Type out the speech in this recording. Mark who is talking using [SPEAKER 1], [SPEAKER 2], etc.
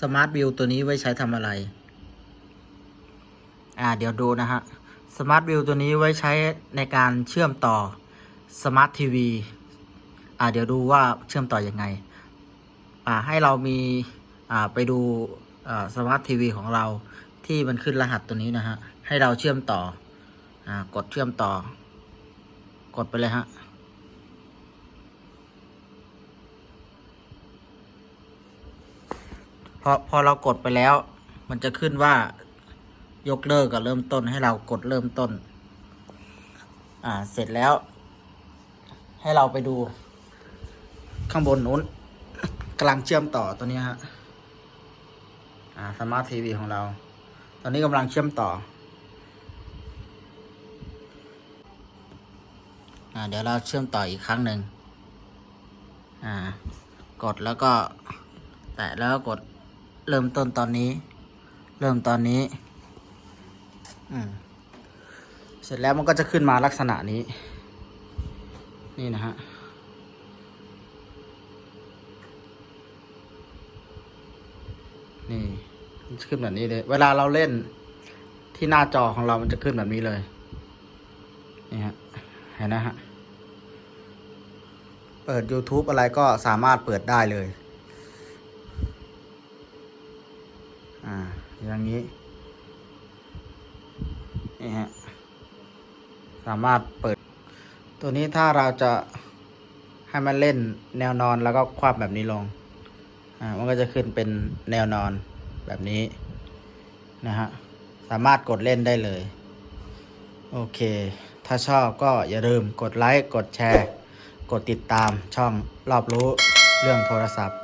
[SPEAKER 1] สมาร์ทวิวตัวนี้ไว้ใช้ทำอะไร อ่า เดี๋ยวดูนะฮะสมาร์ทวิวตัวนี้ไว้ใช้ในการเชื่อมต่อสมาร์ททีวีอ่าเดี๋ยวดูว่าเชื่อมต่ออยังไง อ่า ให้เรามี อ่า ไปดู อ่า สมาร์ททีวีของเราที่มันขึ้นรหัสตัวนี้นะฮะ ให้เราเชื่อมต่อ อ่า กดเชื่อมต่อ กดไปเลยฮะ พอพอเรากดไปแล้ว มันจะขึ้นว่ายกเลิกกับเริ่มต้นให้เรากดเริ่มต้น อ่า เสร็จแล้ว ให้เราไปดูข้างบนนู้นกำลังเชื่อมต่อตัวนี้ฮะอ่าสมาร์ททีวีของเรา ตอนนี้กำลังเชื่อมต่อ อ่า เดี๋ยวเราเชื่อมต่ออีกครั้งหนึ่งอ่า กดแล้วก็ แตะแล้วก็กด เริ่มต้นตอนนี้ เริ่มตอนนี้ อืม เสร็จแล้วมันก็จะขึ้นมาลักษณะนี้ นี่นะฮะนี่มันจะขึ้นแบบนี้เลย เวลาเราเล่นที่หน้าจอของเรามันจะขึ้นแบบนี้เลย นี่ฮะ เห็นนะฮะ เปิด YouTube อะไรก็สามารถเปิดได้เลย อ่า อย่างนี้ นี่ฮะ สามารถเปิด ตัวนี้ถ้าเราจะให้มันเล่นแนวนอนแล้วก็คว่ำแบบนี้ลง อ่า มันก็จะขึ้นเป็นแนวนอนแบบนี้ นะฮะ สามารถกดเล่นได้เลย โอเค ถ้าชอบก็อย่าลืมกดไลค์ กดแชร์ กดติดตามช่องรอบรู้เรื่องโทรศัพท์